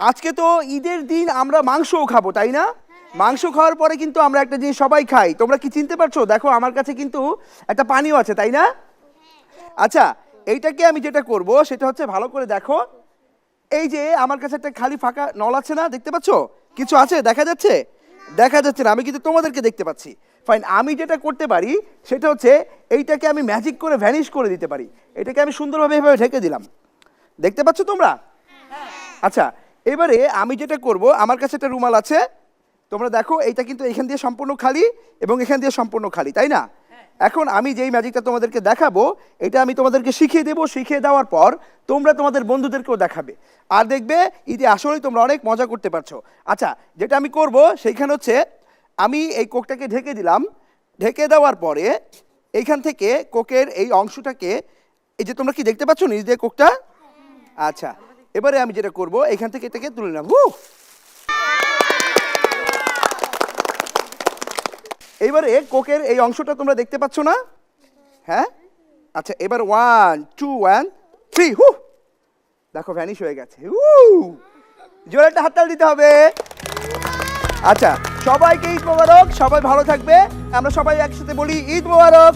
আজকে তো ঈদের দিন আমরা মাংসও খাব, তাই না? মাংস খাওয়ার পরে কিন্তু আমরা একটা জিনিস সবাই খাই। তোমরা কি চিনতে পারছ? দেখো, আমার কাছে কিন্তু একটা পানিও আছে, তাই না? আচ্ছা এইটাকে আমি যেটা করব, সেটা হচ্ছে ভালো করে দেখো। এই যে আমার কাছে একটা খালি ফাঁকা নল আছে না, দেখতে পাচ্ছ? কিছু আছে? দেখা যাচ্ছে? দেখা যাচ্ছে না, আমি কিন্তু তোমাদেরকে দেখতে পাচ্ছি। ফাইন আমি যেটা করতে পারি, সেটা হচ্ছে এইটাকে আমি ম্যাজিক করে ভ্যানিশ করে দিতে পারি। এটাকে আমি সুন্দরভাবে এভাবে ঢেকে দিলাম। দেখতে পাচ্ছ তোমরা? আচ্ছা এবারে আমি যেটা করব আমার কাছে একটা রুমাল আছে। তোমরা দেখো এইটা কিন্তু এখান দিয়ে সম্পূর্ণ খালি এবং এখান দিয়ে সম্পূর্ণ খালি তাই না? এখন আমি যেই ম্যাজিকটা তোমাদেরকে দেখাবো এটা আমি তোমাদেরকে শিখিয়ে দেবো। শিখিয়ে দেওয়ার পর তোমরা তোমাদের বন্ধুদেরকেও দেখাবে। আর দেখবে ঈদে আসলেই তোমরা অনেক মজা করতে পারছ। আচ্ছা যেটা আমি করব সেইখানে হচ্ছে আমি এই কোকটাকে ঢেকে দিলাম। ঢেকে দেওয়ার পরে এইখান থেকে কোকের এই অংশটাকে এই যে তোমরা কি দেখতে পাচ্ছ নিজ দিয়ে কোকটা? আচ্ছা এবারে আমি যেটা করব, এখান থেকে এটাকে তুলে নিলাম হু এবারে কোকের এই অংশটা তোমরা দেখতে পাচ্ছ না? হ্যাঁ? আচ্ছা এবার ওয়ান টু ওয়ান থ্রি হু! দেখো ভ্যানিশ হয়ে গেছে। হু জোরে হাততাল দিতে হবে। আচ্ছা সবাইকে ঈদ মোবারক, সবাই ভালো থাকবে। আমরা সবাই একসাথে বলি ঈদ মোবারক!